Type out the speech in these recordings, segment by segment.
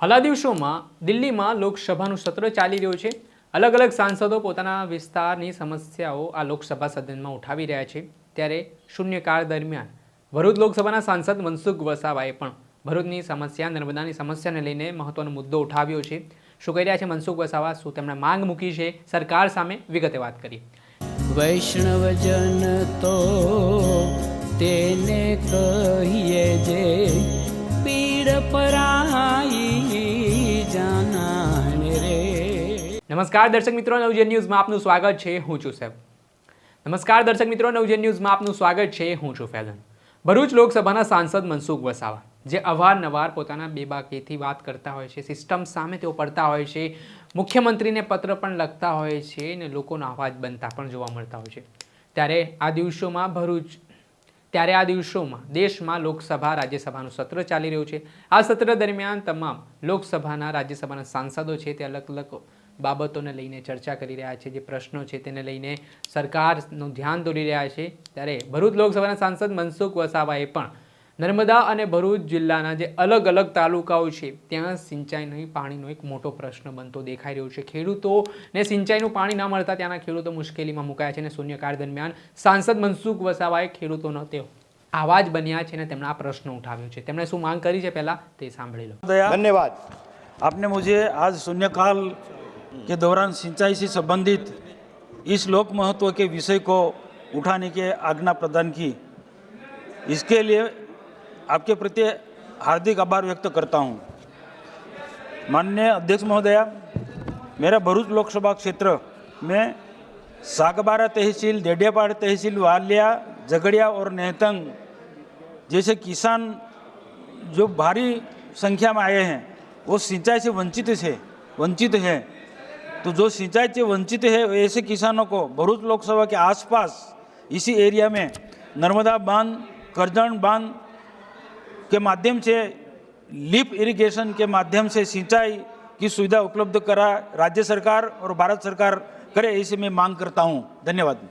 હાલના દિવસોમાં દિલ્હીમાં લોકસભાનું સત્ર ચાલી રહ્યું છે. અલગ અલગ સાંસદો પોતાના વિસ્તારની સમસ્યાઓ આ લોકસભા સદનમાં ઉઠાવી રહ્યા છે. ત્યારે શૂન્યકાળ દરમિયાન ભરૂચ લોકસભાના સાંસદ મનસુખ વસાવાએ પણ ભરૂચની સમસ્યા, નર્મદાની સમસ્યાને લઈને મહત્વનો મુદ્દો ઉઠાવ્યો છે. શું કહી રહ્યા છે મનસુખ વસાવા? શું તેમણે માંગ મૂકી છે? સરકાર સામે વિગતે વાત કરી વૈષ્ણવજન તો તેને કહીએ જે પીડ પરાઈ નમસ્કાર દર્શક મિત્રો, નવજન ન્યૂઝમાં આપનું સ્વાગત છે. હું છું સેબ નમસ્કાર દર્શક મિત્રો, નવજન ન્યૂઝમાં આપનું સ્વાગત છે. હું છું ફેલન ભરૂચ લોકસભાના સાંસદ મનસુખ વસાવા, જે અવારનવાર પોતાના બેબાકીથી વાત કરતા હોય છે, સિસ્ટમ સામે તેઓ પડતા હોય છે, મુખ્યમંત્રીને પત્ર પણ લખતા હોય છે અને લોકોનો અવાજ બનતા પણ જોવા મળતા હોય છે. ત્યારે આ દિવસોમાં ભરૂચ, ત્યારે આ દિવસોમાં દેશમાં લોકસભા, રાજ્યસભાનું સત્ર ચાલી રહ્યું છે. આ સત્ર દરમિયાન તમામ લોકસભાના, રાજ્યસભાના સાંસદો છે, તે અલગ અલગ બાબતોને લઈને ચર્ચા કરી રહ્યા છે જે પ્રશ્નો છે તેને લઈને સરકારનું ધ્યાન દોરી રહ્યા છે. ત્યારે ભરૂચ લોકસભાના સાંસદ મનસુખ વસાવાએ પણ નર્મદા અને ભરૂચ જિલ્લાના જે અલગ અલગ તાલુકાઓ છે ત્યાં સિંચાઈની પાણીનો એક મોટો પ્રશ્ન બનતો દેખાઈ રહ્યો છે. ખેડૂતોને સિંચાઈનું પાણી ના મળતા ત્યાંના ખેડૂતો મુશ્કેલીમાં મુકાયા છે અને શૂન્યકાળ દરમિયાન સાંસદ મનસુખ વસાવાએ ખેડૂતોનો તેઓ આવા જ બન્યા છે અને તેમણે આ પ્રશ્ન ઉઠાવ્યો છે. તેમણે શું માંગ કરી છે પહેલાં તે સાંભળી લો. ધન્યવાદ. આપને મુજે આજ શૂન્યકાલ के दौरान सिंचाई से संबंधित इस लोक महत्व के विषय को उठाने की आज्ञा प्रदान की। इसके लिए आपके प्रति हार्दिक आभार व्यक्त करता हूँ। माननीय अध्यक्ष महोदया, मेरा भरूच लोकसभा क्षेत्र में सागबारा तहसील डेडियापाड़ तहसील, वालिया, झगड़िया और नेहतंग जैसे किसान जो भारी संख्या में आए हैं, वो सिंचाई से वंचित से, वंचित है। तो जो सिंचाई से वंचित है ऐसे किसानों को भरूच लोकसभा के आसपास इसी एरिया में नर्मदा बांध करजन बांध के माध्यम से लिप इरिगेशन के माध्यम से सिंचाई की सुविधा उपलब्ध करा राज्य सरकार और भारत सरकार करे ऐसे मैं मांग करता हूँ धन्यवाद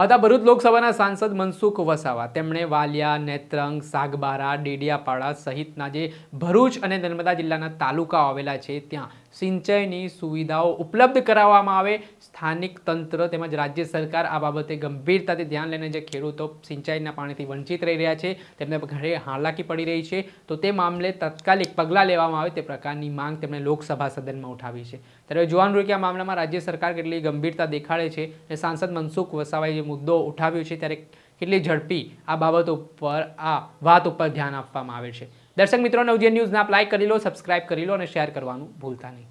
હતા ભરૂચ લોકસભાના સાંસદ મનસુખ વસાવા તેમણે વાલિયા નેત્રંગ સાગબારા ડેડિયાપાડા સહિતના જે ભરૂચ અને નર્મદા જિલ્લાના તાલુકાઓ આવેલા છે ત્યાં સિંચાઈની સુવિધાઓ ઉપલબ્ધ કરાવવામાં આવે. સ્થાનિક તંત્ર તેમજ રાજ્ય સરકાર આ બાબતે ગંભીરતાથી ધ્યાન લઈને જે ખેડૂતો સિંચાઈના પાણીથી વંચિત રહી રહ્યા છે, તેમને ઘરે હાલાકી પડી રહી છે, તો તે મામલે તાત્કાલિક પગલાં લેવામાં આવે તે પ્રકારની માંગ તેમણે લોકસભા સદનમાં ઉઠાવી છે. ત્યારે જોવાનું રહ્યું કે આ મામલામાં રાજ્ય સરકાર કેટલી ગંભીરતા દેખાડે છે, અને સાંસદ મનસુખ વસાવાએ જે મુદ્દો ઉઠાવ્યો છે, ત્યારે કેટલી ઝડપી આ બાબત ઉપર આ વાત ઉપર ધ્યાન આપવામાં આવે છે. દર્શક મિત્રો, નવજીવન ન્યૂઝને આપ લાઈક કરી લો સબસ્ક્રાઇબ કરી લો અને શેર કરવાનું ભૂલતા નહીં.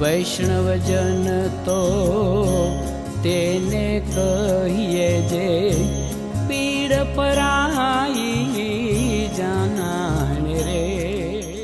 વૈષ્ણવજન તો તેને કહીએ જે